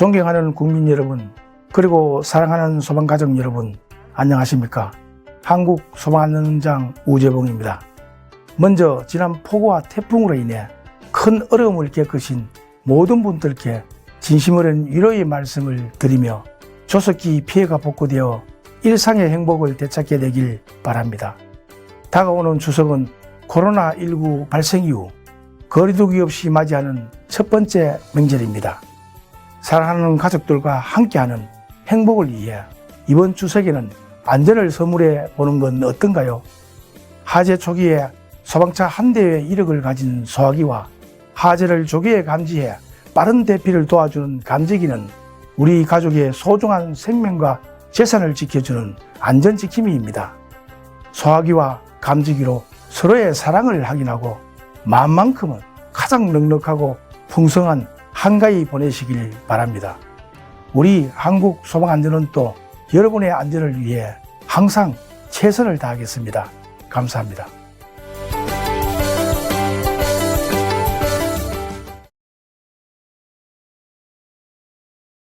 존경하는 국민 여러분, 그리고 사랑하는 소방가족 여러분, 안녕하십니까? 한국 소방안전장 우재봉입니다. 먼저 지난 폭우와 태풍으로 인해 큰 어려움을 겪으신 모든 분들께 진심 어린 위로의 말씀을 드리며 조속히 피해가 복구되어 일상의 행복을 되찾게 되길 바랍니다. 다가오는 추석은 코로나19 발생 이후 거리두기 없이 맞이하는 첫 번째 명절입니다. 사랑하는 가족들과 함께하는 행복을 위해 이번 추석에는 안전을 선물해 보는 건 어떤가요? 화재 초기에 소방차 한 대의 이력을 가진 소화기와 화재를 조기에 감지해 빠른 대피를 도와주는 감지기는 우리 가족의 소중한 생명과 재산을 지켜주는 안전지킴이입니다. 소화기와 감지기로 서로의 사랑을 확인하고 마음만큼은 가장 넉넉하고 풍성한 한가위 보내시길 바랍니다. 우리 한국 소방안전은 또 여러분의 안전을 위해 항상 최선을 다하겠습니다. 감사합니다.